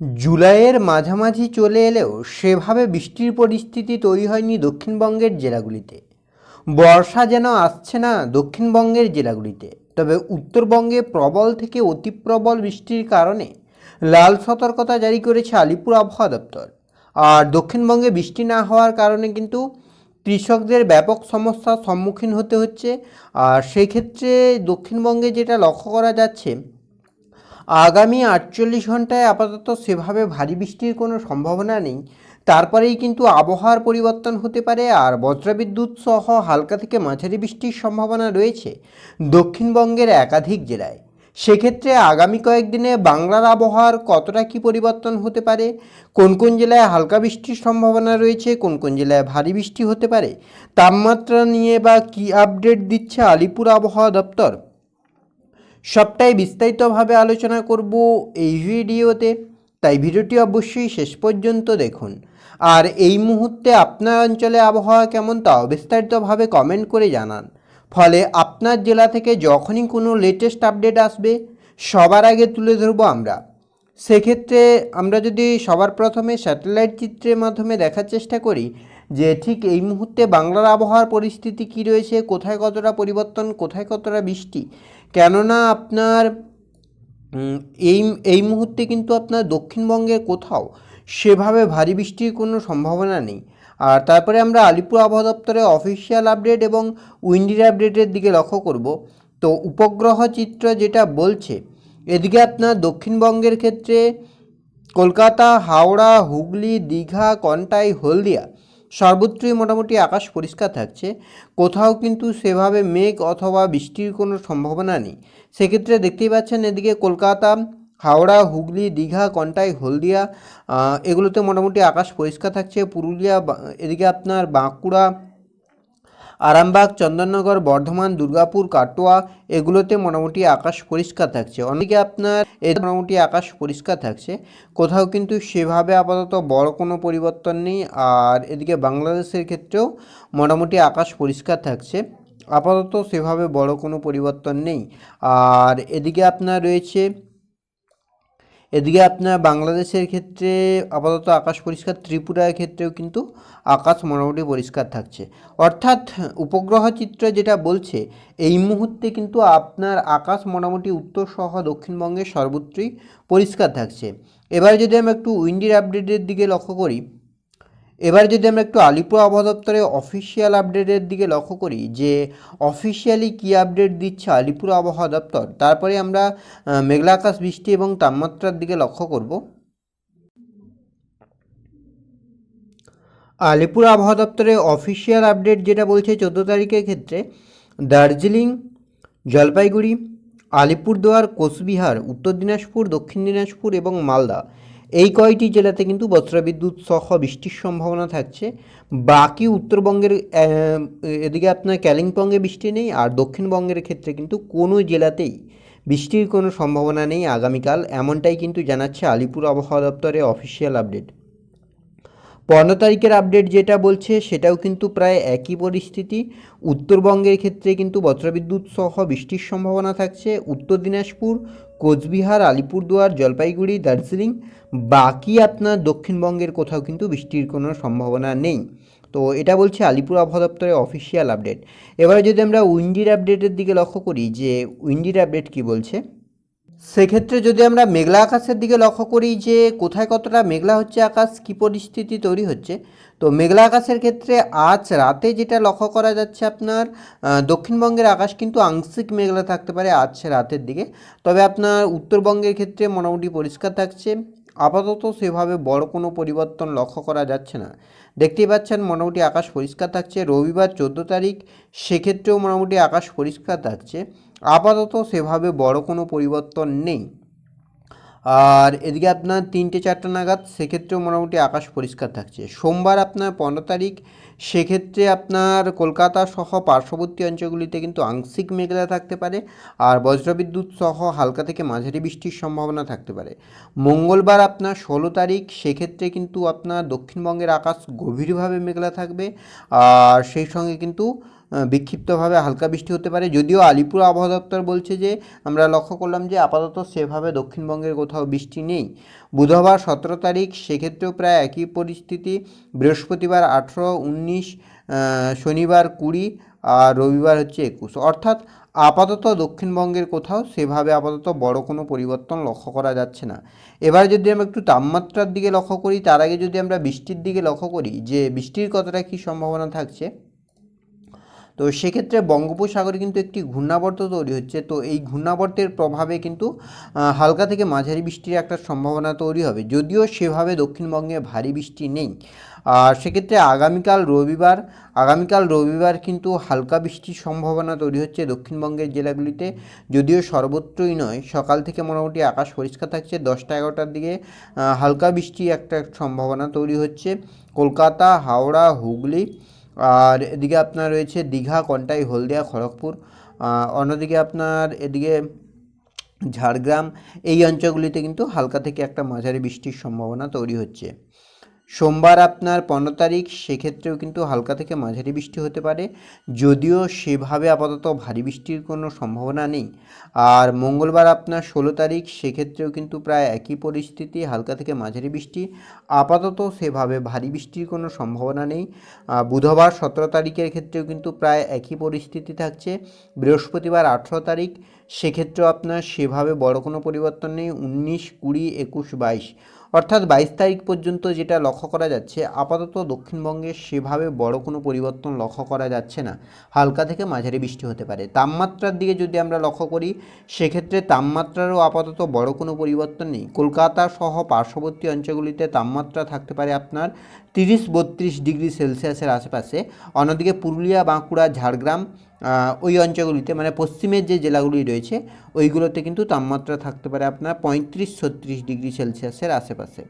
জুলাইয়ের মাঝামাঝি চলে এলেও সেভাবে বৃষ্টির পরিস্থিতি তৈরি হয়নি দক্ষিণবঙ্গের জেলাগুলিতে। বর্ষা যেন আসছে না দক্ষিণবঙ্গের জেলাগুলিতে, তবে উত্তরবঙ্গে প্রবল থেকে অতি প্রবল বৃষ্টির কারণে লাল সতর্কতা জারি করেছে আলিপুর আবহাওয়া দপ্তর। আর দক্ষিণবঙ্গে বৃষ্টি না হওয়ার কারণে কিন্তু কৃষকদের ব্যাপক সমস্যার সম্মুখীন হতে হচ্ছে। আর সেই ক্ষেত্রে দক্ষিণবঙ্গে যেটা লক্ষ্য করা যাচ্ছে আগামী আটচল্লিশ ঘন্টায় আপাতত সেভাবে ভারী বৃষ্টির কোনো সম্ভাবনা নেই। তারপরেই কিন্তু আবহাওয়ার পরিবর্তন হতে পারে আর বজ্রবিদ্যুৎ সহ হালকা থেকে মাঝারি বৃষ্টির সম্ভাবনা রয়েছে দক্ষিণবঙ্গের একাধিক জেলায়। সেক্ষেত্রে আগামী কয়েকদিনে বাংলার আবহাওয়ার কতটা কী পরিবর্তন হতে পারে, কোন কোন জেলায় হালকা বৃষ্টির সম্ভাবনা রয়েছে, কোন কোন জেলায় ভারী বৃষ্টি হতে পারে, তাপমাত্রা নিয়ে বা কী আপডেট দিচ্ছে আলিপুর আবহাওয়া দপ্তর? সবটাই বিস্তারিতভাবে আলোচনা করব এই ভিডিওতে। তাই ভিডিওটি অবশ্যই শেষ পর্যন্ত দেখুন। আর এই মুহূর্তে আপনার অঞ্চলে আবহাওয়া কেমন তাও বিস্তারিতভাবে কমেন্ট করে জানান। ফলে আপনার জেলা থেকে যখনই কোনো লেটেস্ট আপডেট আসবে, সবার আগে তুলে ধরবো আমরা। সেক্ষেত্রে আমরা যদি সবার প্রথমে স্যাটেলাইট চিত্রের মাধ্যমে দেখার চেষ্টা করি যে ঠিক এই মুহূর্তে বাংলার আবহাওয়ার পরিস্থিতি কী রয়েছে, কোথায় কতটা পরিবর্তন, কোথায় কতটা বৃষ্টি? কেননা আপনার এই এই মুহূর্তে কিন্তু আপনার দক্ষিণবঙ্গের কোথাও সেভাবে ভারী বৃষ্টির কোনো সম্ভাবনা নেই। আর তারপরে আমরা আলিপুর আবহাওয়া দপ্তরের অফিসিয়াল আপডেট এবং উইন্ডির আপডেটের দিকে লক্ষ্য করব। তো উপগ্রহ চিত্র যেটা বলছে, এদিকে আপনার দক্ষিণবঙ্গের ক্ষেত্রে কলকাতা, হাওড়া, হুগলি, দীঘা, কন্টাই, হলদিয়া সর্বত্রই মোটামুটি আকাশ পরিষ্কার থাকছে। কোথাও কিন্তু সেভাবে মেঘ অথবা বৃষ্টির কোনো সম্ভাবনা নেই। সেক্ষেত্রে দেখতেই পাচ্ছেন এদিকে কলকাতা, হাওড়া, হুগলি, দীঘা, কন্টাই, হলদিয়া এগুলোতে মোটামুটি আকাশ পরিষ্কার থাকছে। পুরুলিয়া এদিকে আপনার বাঁকুড়া আরামবাগ, চন্দননগর, বর্ধমান, দুর্গাপুর, কাটোয়া, এগুলোতে মোটামুটি আকাশ পরিষ্কার থাকছে। অনেকে আপনার এতে মোটামুটি আকাশ পরিষ্কার থাকছে। কোথাও কিন্তু সেভাবে আপাতত বড় কোনো পরিবর্তন নেই। আর এদিকে বাংলাদেশের ক্ষেত্রেও মোটামুটি আকাশ পরিষ্কার থাকছে। আপাতত সেভাবে বড় কোনো পরিবর্তন নেই। আর এদিকে আপনার রয়েছে এদিকে আপনার বাংলাদেশের ক্ষেত্রে আপাতত আকাশ পরিষ্কার, ত্রিপুরার ক্ষেত্রেও কিন্তু আকাশ মোটামুটি পরিষ্কার থাকছে। অর্থাৎ উপগ্রহ চিত্র যেটা বলছে, এই মুহূর্তে কিন্তু আপনার আকাশ মোটামুটি উত্তর সহ দক্ষিণবঙ্গের সর্বত্রই পরিষ্কার থাকছে। এবার যদি আমি একটু উইন্ডির আপডেটের দিকে লক্ষ্য করি এবার যদি আমরা একটু আলিপুর আবহাওয়া অফিসিয়াল আপডেটের দিকে লক্ষ্য করি, যে অফিসিয়ালি কী আপডেট দিচ্ছে আলিপুর আবহাওয়া দপ্তর, তারপরে আমরা মেঘলা আকাশ, বৃষ্টি এবং তাপমাত্রার দিকে লক্ষ্য করব। আলিপুর আবহাওয়া দপ্তরের অফিসিয়াল আপডেট যেটা বলছে চোদ্দ তারিখের ক্ষেত্রে, দার্জিলিং, জলপাইগুড়ি, আলিপুরদুয়ার, কোচবিহার, উত্তর দিনাজপুর, দক্ষিণ দিনাজপুর এবং মালদা। এই কয়টি জেলাতে কিন্তু বজ্রবিদ্যুৎ সহ বৃষ্টির সম্ভাবনা থাকছে। বাকি উত্তরবঙ্গের এদিকে আপনার কালিম্পংয়ে বৃষ্টি নেই আর দক্ষিণবঙ্গের ক্ষেত্রে কিন্তু কোনো জেলাতেই বৃষ্টির কোনো সম্ভাবনা নেই আগামীকাল। এমনটাই কিন্তু জানাচ্ছে আলিপুর আবহাওয়া দপ্তরের অফিসিয়াল আপডেট পনেরো তারিখের আপডেট যেটা বলছে, সেটাও কিন্তু প্রায় একই পরিস্থিতি। উত্তরবঙ্গের ক্ষেত্রে কিন্তু বজ্রবিদ্যুৎ সহ বৃষ্টির সম্ভাবনা থাকছে। উত্তর দিনাজপুর, কোচবিহার, আলিপুরদুয়ার, জলপাইগুড়ি, দার্জিলিং, বাকি আপনার দক্ষিণবঙ্গের কোথাও কিন্তু বৃষ্টির কোনো সম্ভাবনা নেই। তো এটা বলছে আলিপুর আবহাওয়া দপ্তরের অফিসিয়াল আপডেট এবারে যদি আমরা উইন্ডির আপডেটের দিকে লক্ষ্য করি, যে উইন্ডির আপডেট কি বলছে? সেক্ষেত্রে যদি আমরা মেঘলা আকাশের দিকে লক্ষ্য করি যে কোথায় কতটা মেঘলা হচ্ছে আকাশ, কী পরিস্থিতি তৈরি হচ্ছে, তো মেঘলা আকাশের ক্ষেত্রে আজ রাতে যেটা লক্ষ্য করা যাচ্ছে আপনার দক্ষিণবঙ্গের আকাশ কিন্তু আংশিক মেঘলা থাকতে পারে আজ রাতের দিকে। তবে আপনার উত্তরবঙ্গের ক্ষেত্রে মোটামুটি পরিষ্কার থাকছে। আপাতত সেভাবে বড় কোনো পরিবর্তন লক্ষ্য করা যাচ্ছে না। দেখতেই পাচ্ছেন মোটামুটি আকাশ পরিষ্কার থাকছে। রবিবার চোদ্দ তারিখ, সেক্ষেত্রেও মোটামুটি আকাশ পরিষ্কার থাকছে। আপাতত সেভাবে বড় কোনো পরিবর্তন নেই। আর এদিকে আপনার তিনটে চারটে নাগাদ সেক্ষেত্রেও মোটামুটি আকাশ পরিষ্কার থাকছে। সোমবার আপনার পনেরো তারিখ, সেক্ষেত্রে আপনার কলকাতা সহ পার্শ্ববর্তী অঞ্চলগুলিতে কিন্তু আংশিক মেঘলা থাকতে পারে আর বজ্রবিদ্যুৎ সহ হালকা থেকে মাঝারি বৃষ্টির সম্ভাবনা থাকতে পারে। মঙ্গলবার আপনার ষোলো তারিখ, সেক্ষেত্রে কিন্তু আপনার দক্ষিণবঙ্গের আকাশ গভীরভাবে মেঘলা থাকবে। আর সেই সঙ্গে কিন্তু বিক্ষিপ্তভাবে হালকা বৃষ্টি হতে পারে। যদিও আলিপুর আবহাওয়া দপ্তর বলছে যে, আমরা লক্ষ্য করলাম যে আপাতত সেভাবে দক্ষিণবঙ্গের কোথাও বৃষ্টি নেই। বুধবার সতেরো তারিখ, সেক্ষেত্রেও প্রায় একই পরিস্থিতি। বৃহস্পতিবার আঠেরো, উনিশ শনিবার কুড়ি আর রবিবার হচ্ছে একুশ। অর্থাৎ আপাতত দক্ষিণবঙ্গের কোথাও সেভাবে আপাতত বড় কোনো পরিবর্তন লক্ষ্য করা যাচ্ছে না। এবার যদি আমরা একটু তাপমাত্রার দিকে লক্ষ্য করি, তার আগে যদি আমরা বৃষ্টির দিকে লক্ষ্য করি, যে বৃষ্টির কতটা কী সম্ভাবনা থাকছে? তো সেক্ষেত্রে বঙ্গোপসাগরে কিন্তু একটি ঘূর্ণাবর্ত তৈরি হচ্ছে। তো এই ঘূর্ণাবর্তের প্রভাবে কিন্তু হালকা থেকে মাঝারি বৃষ্টির একটা সম্ভাবনা তৈরি হবে। যদিও সেভাবে দক্ষিণবঙ্গে ভারী বৃষ্টি নেই। আর সেক্ষেত্রে আগামীকাল রবিবার আগামীকাল রবিবার কিন্তু হালকা বৃষ্টির সম্ভাবনা তৈরি হচ্ছে দক্ষিণবঙ্গের জেলাগুলিতে। যদিও সর্বত্রই নয়, সকাল থেকে মোটামুটি আকাশ পরিষ্কার থাকছে। দশটা এগারোটার দিকে হালকা বৃষ্টি একটা সম্ভাবনা তৈরি হচ্ছে। কলকাতা, হাওড়া, হুগলি আর এদিকে আপনার রয়েছে দীঘা, কন্টাই, হলদিয়া, খড়গপুর। অন্যদিকে আপনার এদিকে ঝাড়গ্রাম, এই অঞ্চলগুলিতে কিন্তু হালকা থেকে একটা মাঝারি বৃষ্টির সম্ভাবনা তৈরি হচ্ছে। সোমবার আপনার পনেরো তারিখ, সেক্ষেত্রেও কিন্তু হালকা থেকে মাঝারি বৃষ্টি হতে পারে। যদিও সেভাবে আপাতত ভারী বৃষ্টির কোনো সম্ভাবনা নেই। আর মঙ্গলবার আপনার ষোলো তারিখ, সেক্ষেত্রেও কিন্তু প্রায় একই পরিস্থিতি, হালকা থেকে মাঝারি বৃষ্টি। আপাতত সেভাবে ভারী বৃষ্টির কোনো সম্ভাবনা নেই। বুধবার সতেরো তারিখের ক্ষেত্রেও কিন্তু প্রায় একই পরিস্থিতি থাকছে। বৃহস্পতিবার আঠেরো তারিখ, সেক্ষেত্রেও আপনার সেভাবে বড় কোনো পরিবর্তন নেই। উনিশ, কুড়ি, একুশ, বাইশ। অর্থাৎ বাইশ তারিখ পর্যন্ত যেটা লক্ষ্য করা যাচ্ছে, আপাতত দক্ষিণবঙ্গে সেভাবে বড় কোনো পরিবর্তন লক্ষ্য করা যাচ্ছে না। হালকা থেকে মাঝারি বৃষ্টি হতে পারে। তাপমাত্রার দিকে যদি আমরা লক্ষ্য করি, সেক্ষেত্রে তাপমাত্রারও আপাতত বড় কোনো পরিবর্তন নেই। কলকাতা সহ পার্শ্ববর্তী অঞ্চলগুলিতে তাপমাত্রা থাকতে পারে আপনার তিরিশ বত্রিশ ডিগ্রি সেলসিয়াসের আশেপাশে। অন্যদিকে পুরুলিয়া, বাঁকুড়া, ঝাড়গ্রাম ওই অঞ্চলগুলিতে মানে পশ্চিমের যে জেলাগুলি রয়েছে, ওইগুলোতে কিন্তু তাপমাত্রা থাকতে পারে আপনার পঁয়ত্রিশ ছত্রিশ ডিগ্রি সেলসিয়াসের আশেপাশে।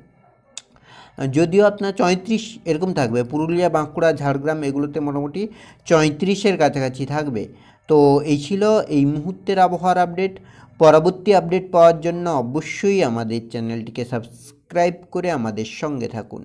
যদিও আপনার চৈত্রিশ এরকম থাকবে, পুরুলিয়া, বাঁকুড়া, ঝাড়গ্রাম এগুলোতে মোটামুটি চৈত্রিশের কাছাকাছি থাকবে। তো এই ছিল এই মুহূর্তের আবহাওয়ার আপডেট। পরবর্তী আপডেট পাওয়ার জন্য অবশ্যই আমাদের চ্যানেলটিকে সাবস্ক্রাইব করে আমাদের সঙ্গে থাকুন।